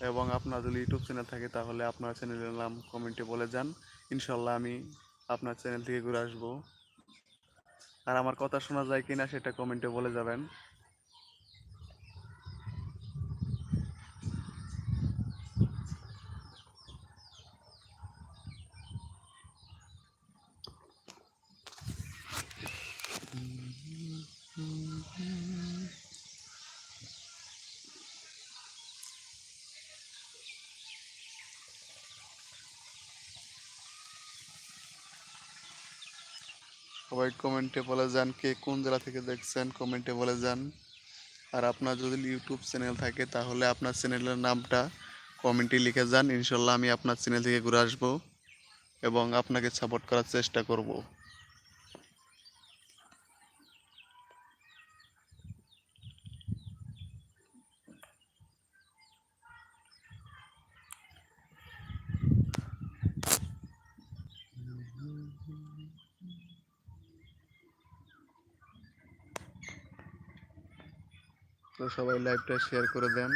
এবং আপনার যদি ইউটিউব চ্যানেল থাকে, তাহলে আপনার চ্যানেলের নাম কমেন্টে বলে যান। ইনশাল্লাহ আমি আপনার চ্যানেল থেকে ঘুরে আসব। আর আমার কথা শোনা যায় কিনা, সেটা কমেন্টে বলে যাবেন। সবাই কমেন্টে বলে যান কে কোন জেলা থেকে দেখছেন, কমেন্টে বলে যান। আর আপনার যদি ইউটিউব চ্যানেল থাকে, তাহলে আপনার চ্যানেলের নামটা কমেন্টে লিখে যান। ইনশাল্লাহ আমি আপনার চ্যানেল থেকে ঘুরে আসব এবং আপনাকে সাপোর্ট করার চেষ্টা করব। তো সবাই লাইভটা শেয়ার করে দেন।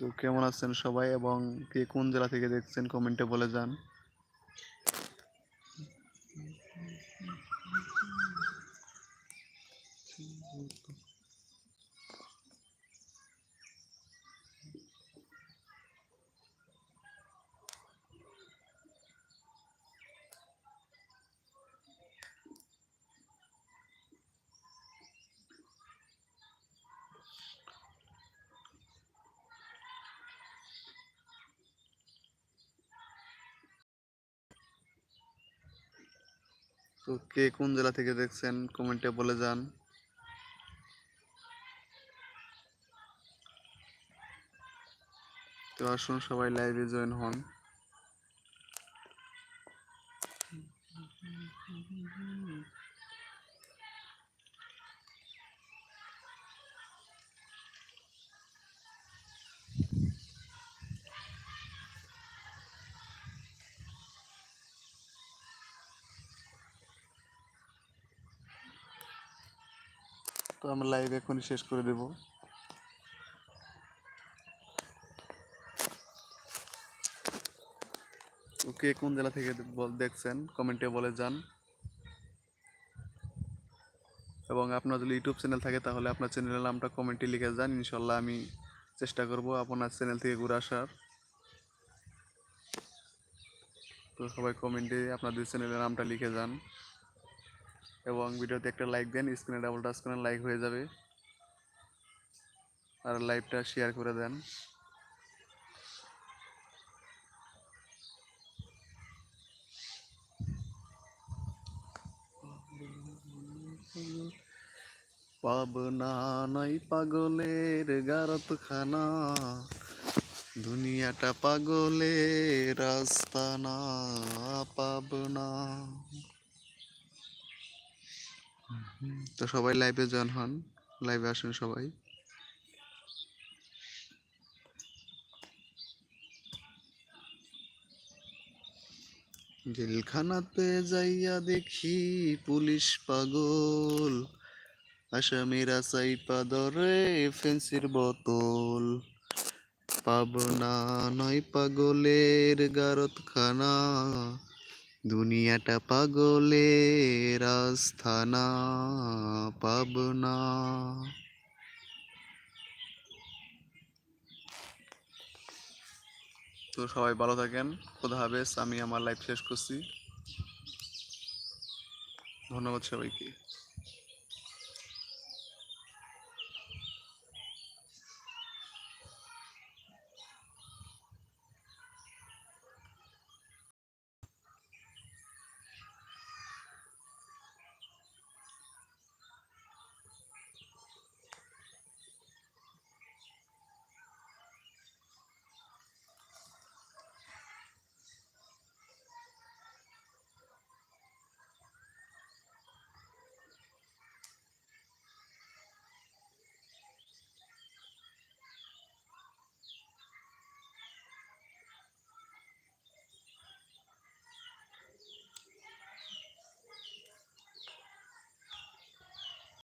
তো কেমন আছেন সবাই এবং কে কোন জেলা থেকে দেখছেন কমেন্টে বলে যান। তো কে কোন জেলা থেকে দেখছেন, কমেন্টে বলে যান। তো আসুন সবাই লাইভে জয়েন হন। তো আমরা লাইভ এখনই শেষ করে দেব। তো কে কোন জেলা থেকে দেখছেন? কমেন্টে বলে যান। এবং আপনার যদি ইউটিউব চ্যানেল থাকে, তাহলে আপনার চ্যানেলের নামটা কমেন্টে লিখে যান। ইনশাল্লাহ আমি চেষ্টা করব আপনার চ্যানেল থেকে ঘুরে আসার। তো সবাই কমেন্টে আপনাদের চ্যানেলের নামটা লিখে যান। এবং ভিডিওতে একটা লাইক দেন স্ক্রিনে ডাবল টাচ করেন লাইক হয়ে যাবে। আর লাইভটা শেয়ার করে দেন। পাবনা নাই পাগলের গারত খানা দুনিয়াটা পাগলের রাস্তা না পাবনা। তো সবাই লাইভে জয়েন হন। লাইভে আসুন সবাই। জেলখানাতে যাইয়া দেখি পুলিশ পাগল, আসামিরা চাইপা ধরে ফেন্সির বোতল। পাবনা নয় পাগলের গারত খানা দুনিয়াটা পাগলের আস্থানা, পাবনা। তো সবাই ভালো থাকেন। খোদা হাফেজ, আমি আমার লাইফ শেষ করছি। ধন্যবাদ সবাইকে।